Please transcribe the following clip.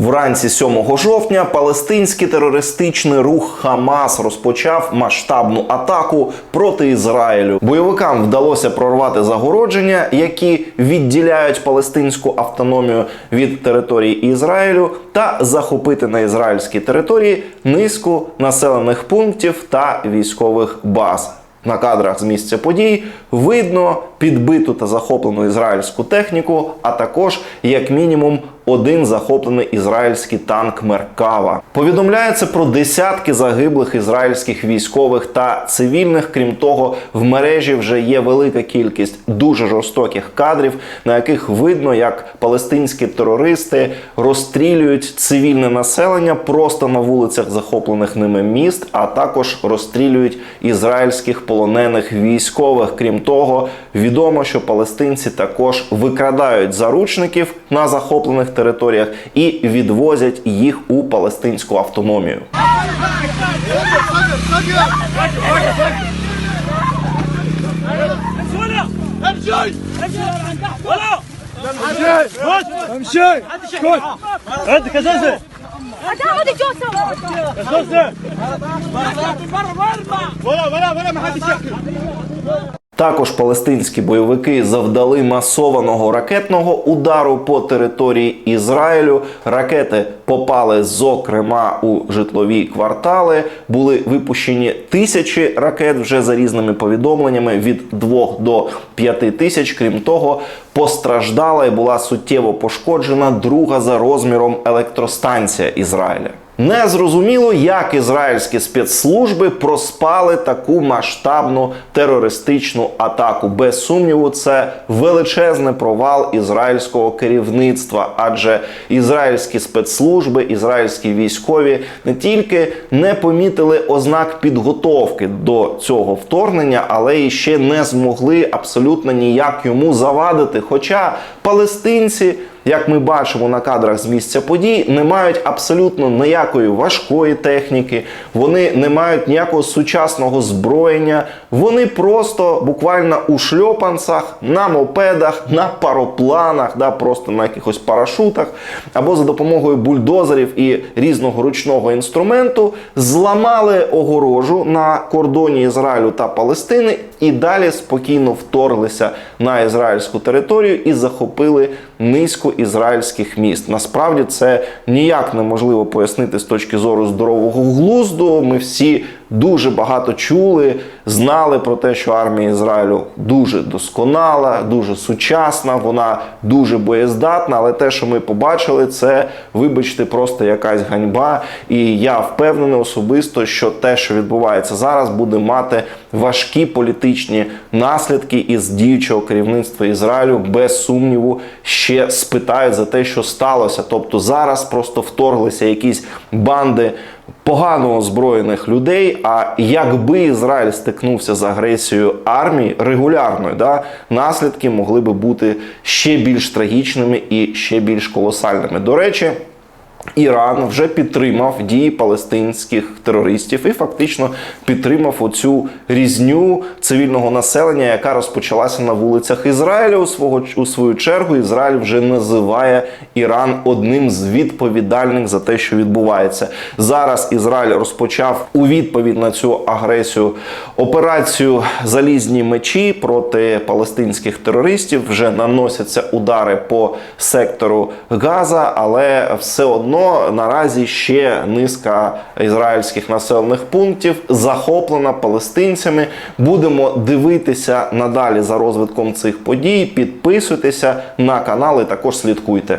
Вранці 7 жовтня палестинський терористичний рух Хамас розпочав масштабну атаку проти Ізраїлю. Бойовикам вдалося прорвати загородження, які відділяють палестинську автономію від території Ізраїлю, та захопити на ізраїльській території низку населених пунктів та військових баз. На кадрах з місця подій видно підбиту та захоплену ізраїльську техніку, а також як мінімум один захоплений ізраїльський танк Меркава. Повідомляється про десятки загиблих ізраїльських військових та цивільних. Крім того, в мережі вже є велика кількість дуже жорстоких кадрів, на яких видно, як палестинські терористи розстрілюють цивільне населення просто на вулицях захоплених ними міст, а також розстрілюють ізраїльських полонених військових. Крім того, відомо, що палестинці також викрадають заручників на захоплених територіях і відвозять їх у палестинську автономію. امشي امشي ولا امشي اسكت عندك اساسا هتاخد الجوسه اساسا برا برا ولا ولا ولا ما حدش يحكي Також палестинські бойовики завдали масованого ракетного удару по території Ізраїлю. Ракети попали зокрема у житлові квартали. Були випущені тисячі ракет вже за різними повідомленнями від 2 до 5 тисяч. Крім того, постраждала і була суттєво пошкоджена друга за розміром електростанція Ізраїля. Не зрозуміло, як ізраїльські спецслужби проспали таку масштабну терористичну атаку. Без сумніву, це величезний провал ізраїльського керівництва, адже ізраїльські спецслужби, ізраїльські військові не тільки не помітили ознак підготовки до цього вторгнення, але і ще не змогли абсолютно ніяк йому завадити. Хоча палестинці як ми бачимо на кадрах з місця подій, не мають абсолютно ніякої важкої техніки, вони не мають ніякого сучасного зброєння. Вони просто буквально у шльопанцях, на мопедах, на паропланах, да, просто на якихось парашутах, або за допомогою бульдозерів і різного ручного інструменту зламали огорожу на кордоні Ізраїлю та Палестини і далі спокійно вторглися на ізраїльську територію і захопили низку ізраїльських міст. Насправді це ніяк неможливо пояснити з точки зору здорового глузду. Ми всі дуже багато чули, знали про те, що армія Ізраїлю дуже досконала, дуже сучасна, вона дуже боєздатна. Але те, що ми побачили, це, вибачте, просто якась ганьба. І я впевнений особисто, що те, що відбувається зараз, буде мати важкі політичні наслідки із діючого керівництва Ізраїлю без сумніву ще спитають за те, що сталося. Тобто зараз просто вторглися якісь банди погано озброєних людей. А якби Ізраїль стикнувся з агресією армії регулярною, да, наслідки могли би бути ще більш трагічними і ще більш колосальними. До речі. Іран вже підтримав дії палестинських терористів і фактично підтримав оцю різню цивільного населення, яка розпочалася на вулицях Ізраїля. У свого у свою чергу Ізраїль вже називає Іран одним з відповідальних за те, що відбувається зараз. Ізраїль розпочав у відповідь на цю агресію операцію Залізні мечі проти палестинських терористів. Вже наносяться удари по сектору Газа, але все одно наразі ще низка ізраїльських населених пунктів захоплена палестинцями. Будемо дивитися надалі за розвитком цих подій. Підписуйтеся на канал і також слідкуйте.